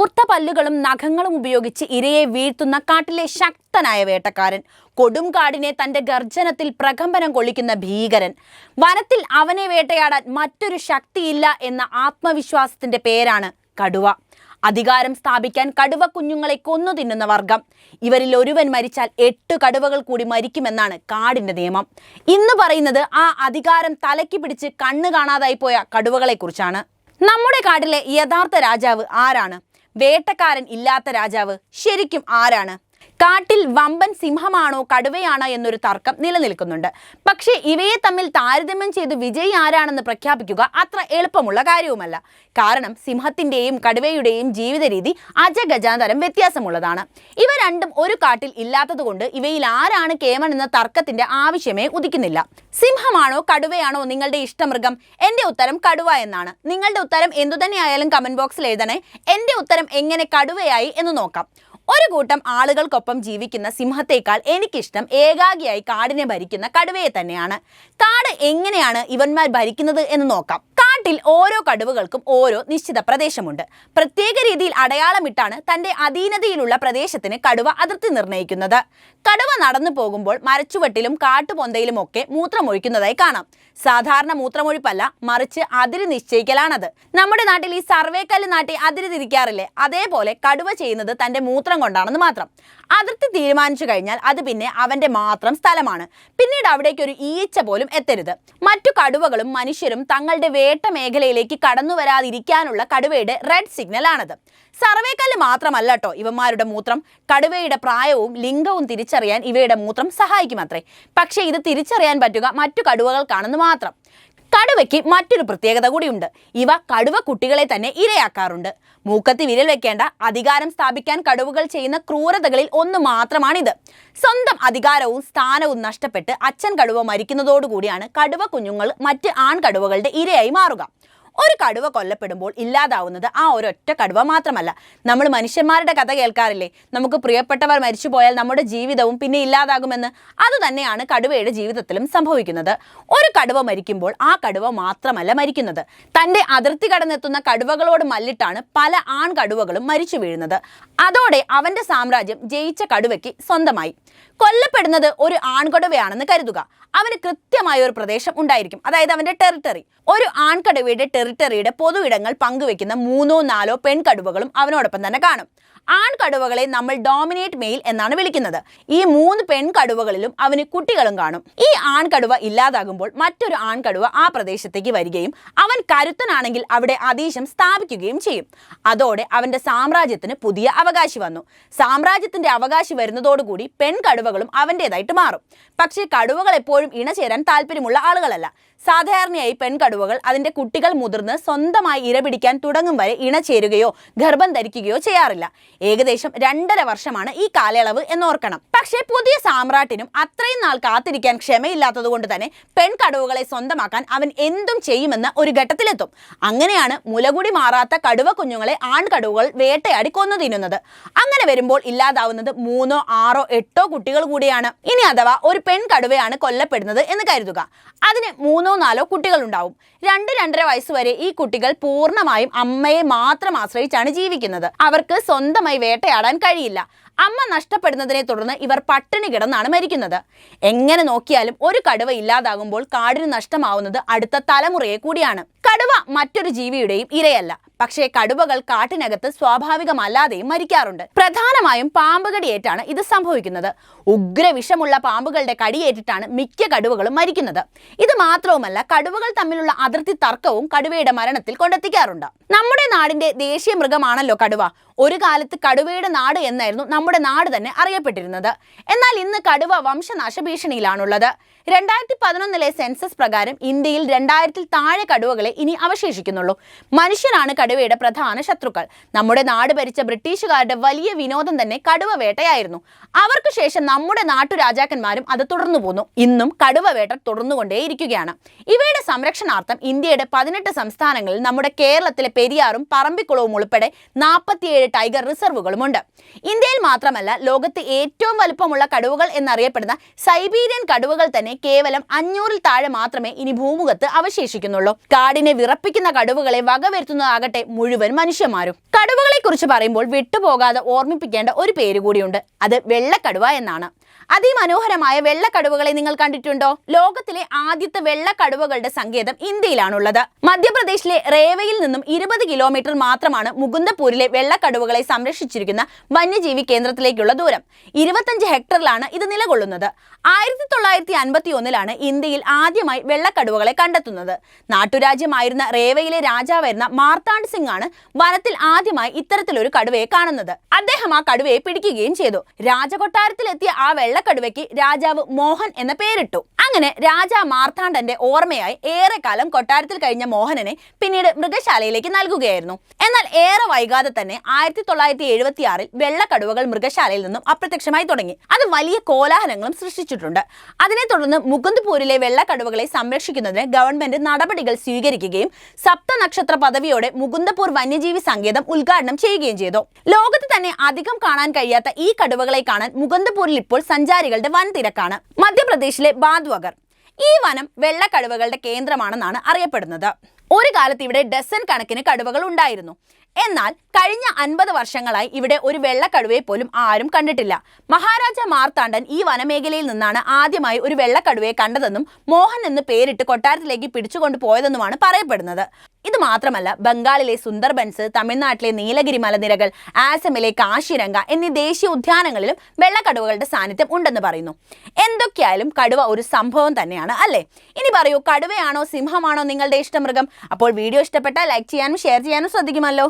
കൂർത്ത പല്ലുകളും നഖങ്ങളും ഉപയോഗിച്ച് ഇരയെ വീഴ്ത്തുന്ന കാട്ടിലെ ശക്തനായ വേട്ടക്കാരൻ. കൊടുംകാടിനെ തന്റെ ഗർജനത്തിൽ പ്രകമ്പനം കൊള്ളിക്കുന്ന ഭീകരൻ. വനത്തിൽ അവനെ വേട്ടയാടാൻ മറ്റൊരു ശക്തിയില്ല എന്ന ആത്മവിശ്വാസത്തിന്റെ പേരാണ് കടുവ. അധികാരം സ്ഥാപിക്കാൻ കടുവ കുഞ്ഞുങ്ങളെ കൊന്നു തിന്നുന്ന വർഗം. ഇവരിൽ ഒരുവൻ മരിച്ചാൽ എട്ട് കടുവകൾ കൂടി മരിക്കുമെന്നാണ് കാടിന്റെ നിയമം. ഇന്ന് പറയുന്നത് ആ അധികാരം തലയ്ക്ക് പിടിച്ച് കണ്ണു കാണാതായി പോയ കടുവകളെ കുറിച്ചാണ് നമ്മുടെ കാടിലെ യഥാർത്ഥ രാജാവ് ആരാണ്? വേട്ടക്കാരൻ ഇല്ലാത്ത രാജാവ് ശരിക്കും ആരാണ്? കാട്ടിൽ വമ്പൻ സിംഹമാണോ കടുവയാണോ എന്നൊരു തർക്കം നിലനിൽക്കുന്നുണ്ട്. പക്ഷേ ഇവയെ തമ്മിൽ താരതമ്യം ചെയ്ത് വിജയി ആരാണെന്ന് പ്രഖ്യാപിക്കുക അത്ര എളുപ്പമുള്ള കാര്യവുമല്ല. കാരണം സിംഹത്തിന്റെയും കടുവയുടെയും ജീവിത രീതി അജഗജാന്തരം വ്യത്യാസമുള്ളതാണ്. ഇവ രണ്ടും ഒരു കാട്ടിൽ ഇല്ലാത്തതുകൊണ്ട് ഇവയിൽ ആരാണ് കേമൻ എന്ന തർക്കത്തിന്റെ ആവശ്യമേ ഉദിക്കുന്നില്ല. സിംഹമാണോ കടുവയാണോ നിങ്ങളുടെ ഇഷ്ടമൃഗം? എന്റെ ഉത്തരം കടുവ എന്നാണ്. നിങ്ങളുടെ ഉത്തരം എന്തുതന്നെയായാലും കമന്റ് ബോക്സിൽ എഴുതണേ. എന്റെ ഉത്തരം എങ്ങനെ കടുവയായി എന്ന് നോക്കാം. ഒരു കൂട്ടം ആളുകൾക്കൊപ്പം ജീവിക്കുന്ന സിംഹത്തേക്കാൾ എനിക്കിഷ്ടം ഏകാഗിയായി കാടിനെ ഭരിക്കുന്ന കടുവയെ തന്നെയാണ്. കാട് എങ്ങനെയാണ് ഇവന്മാർ ഭരിക്കുന്നത് എന്ന് നോക്കാം. കാട്ടിൽ ഓരോ കടുവകൾക്കും ഓരോ നിശ്ചിത പ്രദേശമുണ്ട്. പ്രത്യേക രീതിയിൽ അടയാളമിട്ടാണ് തന്റെ അധീനതയിലുള്ള പ്രദേശത്തിന് കടുവ അതിർത്തി നിർണയിക്കുന്നത് കടുവ നടന്നു പോകുമ്പോൾ മരച്ചുവട്ടിലും കാട്ടുപൊന്തയിലും ഒക്കെ മൂത്രമൊഴിക്കുന്നതായി കാണാം. സാധാരണ മൂത്രമൊഴിപ്പല്ല മറിച്ച് അതിര് നിശ്ചയിക്കലാണത്. നമ്മുടെ നാട്ടിൽ ഈ സർവേക്കല്ല് നാട്ടി അതിര് തിരിക്കാറില്ലേ? അതേപോലെ കടുവ ചെയ്യുന്നത് തന്റെ മൂത്രം കൊണ്ടാണെന്ന് മാത്രം. അതിർത്തി തീരുമാനിച്ചു കഴിഞ്ഞാൽ അത് പിന്നെ അവന്റെ മാത്രം സ്ഥലമാണ്. പിന്നീട് അവിടേക്ക് ഒരു ഈച്ച പോലും എത്തരുത്. മറ്റു കടുവകളും മനുഷ്യരും തങ്ങളുടെ വേട്ട മേഖലയിലേക്ക് കടന്നു വരാതിരിക്കാനുള്ള കടുവയുടെ റെഡ് സിഗ്നൽ ആണത്. സർവേക്കല്ല് മാത്രമല്ല കേട്ടോ ഇവന്മാരുടെ മൂത്രം. കടുവയുടെ പ്രായവും ലിംഗവും തിരിച്ചറിയാൻ ഇവയുടെ മൂത്രം സഹായിക്കുമത്രേ. പക്ഷേ ഇത് തിരിച്ചറിയാൻ പറ്റുക മറ്റു കടുവകൾക്കാണെന്ന് മാത്രം. കടുവയ്ക്ക് മറ്റൊരു പ്രത്യേകത കൂടിയുണ്ട്. ഇവ കടുവ കുട്ടികളെ തന്നെ ഇരയാക്കാറുണ്ട്. മൂക്കത്തി വിരൽ വെക്കേണ്ട അധികാരം സ്ഥാപിക്കാൻ കടുവകൾ ചെയ്യുന്ന ക്രൂരതകളിൽ ഒന്ന് മാത്രമാണിത്. സ്വന്തം അധികാരവും സ്ഥാനവും നഷ്ടപ്പെട്ട് അച്ഛൻ കടുവ മരിക്കുന്നതോടുകൂടിയാണ് കടുവ കുഞ്ഞുങ്ങൾ മറ്റ് ആൺകടുവകളുടെ ഇരയായി മാറുക. ഒരു കടുവ കൊല്ലപ്പെടുമ്പോൾ ഇല്ലാതാവുന്നത് ആ ഒരൊറ്റ കടുവ മാത്രമല്ല. നമ്മൾ മനുഷ്യന്മാരുടെ കഥ കേൾക്കാറില്ലേ? നമുക്ക് പ്രിയപ്പെട്ടവർ മരിച്ചു പോയാൽ നമ്മുടെ ജീവിതവും പിന്നെ ഇല്ലാതാകുമെന്ന്. അതുതന്നെയാണ് കടുവയുടെ ജീവിതത്തിലും സംഭവിക്കുന്നത്. ഒരു കടുവ മരിക്കുമ്പോൾ ആ കടുവ മാത്രമല്ല മരിക്കുന്നത്. തന്റെ അതിർത്തി കടന്നെത്തുന്ന കടുവകളോട് മല്ലിട്ടാണ് പല ആൺ കടുവകളും മരിച്ചു വീഴുന്നത്. അതോടെ അവന്റെ സാമ്രാജ്യം ജയിച്ച കടുവയ്ക്ക് സ്വന്തമായി. കൊല്ലപ്പെടുന്നത് ഒരു ആൺകടുവയാണെന്ന് കരുതുക. അവന് കൃത്യമായ ഒരു പ്രദേശം ഉണ്ടായിരിക്കും. അതായത് അവന്റെ ടെറിട്ടറി ഒരു ആൺകടുവയുടെ ടെറിട്ടറിയുടെ പൊതു ഇടങ്ങൾ പങ്കുവെക്കുന്ന മൂന്നോ നാലോ പെൺകടുവകളും അവനോടൊപ്പം തന്നെ കാണും. ആൺകടുവകളെ നമ്മൾ ഡോമിനേറ്റ് മെയിൽ എന്നാണ് വിളിക്കുന്നത്. ഈ മൂന്ന് പെൺകടുവകളിലും അവന് കുട്ടികളും കാണും. ഈ ആൺകടുവ ഇല്ലാതാകുമ്പോൾ മറ്റൊരു ആൺകടുവ ആ പ്രദേശത്തേക്ക് വരികയും അവൻ കരുത്തനാണെങ്കിൽ അവിടെ അതീശം സ്ഥാപിക്കുകയും ചെയ്യും. അതോടെ അവന്റെ സാമ്രാജ്യത്തിന് പുതിയ അവകാശി വന്നു. സാമ്രാജ്യത്തിന്റെ അവകാശി വരുന്നതോടുകൂടി പെൺകടുവകളും അവന്റെതായിട്ട് മാറും. പക്ഷേ കടുവകൾ എപ്പോഴും ഇണചേരാൻ താല്പര്യമുള്ള ആളുകളല്ല. സാധാരണയായി പെൺകടുവകൾ അതിന്റെ കുട്ടികൾ മുതിർന്ന് സ്വന്തമായി ഇരപിടിക്കാൻ തുടങ്ങും വരെ ഇണചേരുകയോ ഗർഭം ധരിക്കുകയോ ചെയ്യാറില്ല. ഏകദേശം രണ്ടര വർഷമാണ് ഈ കാലയളവ് എന്നോർക്കണം. പക്ഷേ പുതിയ സാമ്രാട്ടിനും അത്രയും നാൾ കാത്തിരിക്കാൻ ക്ഷമയില്ലാത്തത് കൊണ്ട് തന്നെ പെൺകടുവകളെ സ്വന്തമാക്കാൻ അവൻ എന്തും ചെയ്യുമെന്ന ഒരു ഘട്ടത്തിലെത്തും. അങ്ങനെയാണ് മുലകുടി മാറാത്ത കടുവ കുഞ്ഞുങ്ങളെ ആൺകടുവകൾ വേട്ടയാടി കൊന്നു തിന്നുന്നത് അങ്ങനെ വരുമ്പോൾ ഇല്ലാതാവുന്നത് മൂന്നോ ആറോ എട്ടോ കുട്ടികൾ കൂടിയാണ്. ഇനി അഥവാ ഒരു പെൺകടുവയാണ് കൊല്ലപ്പെടുന്നത് എന്ന് കരുതുക. അതിന് മൂന്നോ നാലോ കുട്ടികൾ ഉണ്ടാവും രണ്ട് രണ്ടര വയസ്സ് വരെ ഈ കുട്ടികൾ പൂർണമായും അമ്മയെ മാത്രം ആശ്രയിച്ചാണ് ജീവിക്കുന്നത്. അവർക്ക് സ്വന്തമായി വേട്ടയാടാൻ കഴിയില്ല. അമ്മ നഷ്ടപ്പെടുന്നതിനെ തുടർന്ന് ഇവർ പട്ടിണി കിടന്നാണ് മരിക്കുന്നത്. എങ്ങനെ നോക്കിയാലും ഒരു കടുവ ഇല്ലാതാകുമ്പോൾ കാടിന് നഷ്ടമാവുന്നത് അടുത്ത തലമുറയെ കൂടിയാണ്. കടുവ മറ്റൊരു ജീവിയുടെയും ഇരയല്ല. പക്ഷേ കടുവകൾ കാട്ടിനകത്ത് സ്വാഭാവികമല്ലാതെയും മരിക്കാറുണ്ട്. പ്രധാനമായും പാമ്പ് കടിയേറ്റാണ് ഇത് സംഭവിക്കുന്നത്. ഉഗ്ര വിഷമുള്ള പാമ്പുകളുടെ കടിയേറ്റിട്ടാണ് മിക്ക കടുവകളും മരിക്കുന്നത്. ഇത് മാത്രവുമല്ല കടുവകൾ തമ്മിലുള്ള അതിർത്തി തർക്കവും കടുവയുടെ മരണത്തിൽ കൊണ്ടെത്തിക്കാറുണ്ട്. നമ്മുടെ നാടിന്റെ ദേശീയ മൃഗമാണല്ലോ കടുവ. ഒരു കാലത്ത് കടുവയുടെ നാട് എന്നായിരുന്നു നമ്മുടെ നാട് തന്നെ അറിയപ്പെട്ടിരുന്നത്. എന്നാൽ ഇന്ന് കടുവ വംശനാശ ഭീഷണിയിലാണുള്ളത് രണ്ടായിരത്തി പതിനൊന്നിലെ സെൻസസ് പ്രകാരം ഇന്ത്യയിൽ രണ്ടായിരത്തിൽ താഴെ കടുവകളെ ഇനി അവശേഷിക്കുന്നുള്ളൂ. മനുഷ്യരാണ് കടുവയുടെ പ്രധാന ശത്രുക്കൾ. നമ്മുടെ നാട് ഭരിച്ച ബ്രിട്ടീഷുകാരുടെ വലിയ വിനോദം തന്നെ കടുവ വേട്ടയായിരുന്നു. അവർക്ക് ശേഷം നമ്മുടെ നാട്ടുരാജാക്കന്മാരും അത് തുടർന്നു പോന്നു. ഇന്നും കടുവ വേട്ട തുടർന്നുകൊണ്ടേയിരിക്കുകയാണ്. ഇവയുടെ സംരക്ഷണാർത്ഥം ഇന്ത്യയുടെ പതിനെട്ട് സംസ്ഥാനങ്ങളിൽ നമ്മുടെ കേരളത്തിലെ പെരിയാറും പറമ്പിക്കുളവും ഉൾപ്പെടെ നാൽപ്പത്തിയേഴ് ടൈഗർ റിസർവുകളുമുണ്ട്. ഇന്ത്യയിൽ മാത്രമല്ല ലോകത്ത് ഏറ്റവും വലുപ്പമുള്ള കടുവകൾ എന്നറിയപ്പെടുന്ന സൈബീരിയൻ കടുവകൾ തന്നെ കേവലം അഞ്ഞൂറിൽ താഴെ മാത്രമേ ഇനി ഭൂമുഖത്ത് അവശേഷിക്കുന്നുള്ളൂ. കാടിനെ വിറപ്പിക്കുന്ന കടുവകളെ വകവരുത്തുന്നതാകട്ടെ മുഴുവൻ മനുഷ്യന്മാരും. കടുവകളെ കുറിച്ച് പറയുമ്പോൾ വിട്ടുപോകാതെ ഓർമ്മിപ്പിക്കേണ്ട ഒരു പേര് കൂടിയുണ്ട് അത് വെള്ളക്കടുവ എന്നാണ്. അതിമനോഹരമായ വെള്ളക്കടുവകളെ നിങ്ങൾ കണ്ടിട്ടുണ്ടോ? ലോകത്തിലെ ആദ്യത്തെ വെള്ളക്കടുവകളുടെ സങ്കേതം ഇന്ത്യയിലാണുള്ളത്. മധ്യപ്രദേശിലെ റേവയിൽ നിന്നും ഇരുപത് കിലോമീറ്റർ മാത്രമാണ് മുകുന്ദപൂരിലെ വെള്ളക്കടുവകളെ സംരക്ഷിച്ചിരിക്കുന്ന വന്യജീവി കേന്ദ്രത്തിലേക്കുള്ള ദൂരം. ഇരുപത്തഞ്ച് ഹെക്ടറിലാണ് ഇത് നിലകൊള്ളുന്നത്. ആയിരത്തി തൊള്ളായിരത്തി അൻപത്തി ഒന്നിലാണ് ഇന്ത്യയിൽ ആദ്യമായി വെള്ളക്കടുവകളെ കണ്ടെത്തുന്നത്. നാട്ടുരാജ്യമായിരുന്ന റേവയിലെ രാജാവായിരുന്ന മാർത്താണ്ഡ് സിംഗ് ആണ് വനത്തിൽ ആദ്യമായി ഇത്തരത്തിലൊരു കടുവയെ കാണുന്നത്. അദ്ദേഹം ആ കടുവയെ പിടിക്കുകയും ചെയ്തു. രാജകൊട്ടാരത്തിലെത്തിയ ആ വെള്ളക്കടുവയ്ക്ക് രാജാവ് മോഹൻ എന്ന പേരിട്ടു. അങ്ങനെ രാജാ മാർത്താണ്ഡന്റെ ഓർമ്മയായി ഏറെക്കാലം കൊട്ടാരത്തിൽ കഴിഞ്ഞ മോഹനനെ പിന്നീട് മൃഗശാലയിലേക്ക് നൽകുകയായിരുന്നു. എന്നാൽ ഏറെ വൈകാതെ തന്നെ ആയിരത്തി തൊള്ളായിരത്തി എഴുപത്തി ആറിൽ വെള്ളക്കടുവകൾ മൃഗശാലയിൽ നിന്നും അപ്രത്യക്ഷമായി തുടങ്ങി. അത് വലിയ കോലാഹലങ്ങളും സൃഷ്ടിച്ചിട്ടുണ്ട്. അതിനെ തുടർന്ന് മുകുന്ദ്പൂരിലെ വെള്ളക്കടുവകളെ സംരക്ഷിക്കുന്നതിന് ഗവൺമെന്റ് നടപടികൾ സ്വീകരിക്കുകയും സപ്തനക്ഷത്ര പദവിയോടെ മുകുന്ദപൂർ വന്യജീവി സങ്കേതം ഉദ്ഘാടനം ചെയ്യുകയും ചെയ്തു. ലോകത്ത് തന്നെ അധികം കാണാൻ കഴിയാത്ത ഈ കടുവകളെ കാണാൻ മുകുന്ദപൂരിൽ ഇപ്പോൾ സഞ്ചാരികളുടെ വൻ തിരക്കാണ് മധ്യപ്രദേശിലെ ബാദ്വഗർ. ഈ വനം വെള്ളക്കടുവകളുടെ കേന്ദ്രമാണെന്നാണ് അറിയപ്പെടുന്നത്. ഒരു കാലത്ത് ഇവിടെ ഡസൻ കണക്കിന് കടുവകൾ ഉണ്ടായിരുന്നു. എന്നാൽ കഴിഞ്ഞ അൻപത് വർഷങ്ങളായി ഇവിടെ ഒരു വെള്ളക്കടുവയെ പോലും ആരും കണ്ടിട്ടില്ല. മഹാരാജ മാർത്താണ്ഡൻ ഈ വനമേഖലയിൽ നിന്നാണ് ആദ്യമായി ഒരു വെള്ളക്കടുവയെ കണ്ടതെന്നും മോഹൻ എന്ന് പേരിട്ട് കൊട്ടാരത്തിലേക്ക് പിടിച്ചുകൊണ്ട് പോയതെന്നുമാണ് പറയപ്പെടുന്നത്. ഇത് മാത്രമല്ല ബംഗാളിലെ സുന്ദർബൻസ് തമിഴ്നാട്ടിലെ നീലഗിരി മലനിരകൾ ആസമിലെ കാശിരംഗ എന്നീ ദേശീയ ഉദ്യാനങ്ങളിലും വെള്ളക്കടുവകളുടെ സാന്നിധ്യം ഉണ്ടെന്ന് പറയുന്നു. എന്തൊക്കെയായാലും കടുവ ഒരു സംഭവം തന്നെയാണ് അല്ലേ? ഇനി പറയൂ കടുവയാണോ സിംഹമാണോ നിങ്ങളുടെ ഇഷ്ടമൃഗം? അപ്പോൾ വീഡിയോ ഇഷ്ടപ്പെട്ടാൽ ലൈക്ക് ചെയ്യാനും ഷെയർ ചെയ്യാനും ശ്രദ്ധിക്കുമല്ലോ.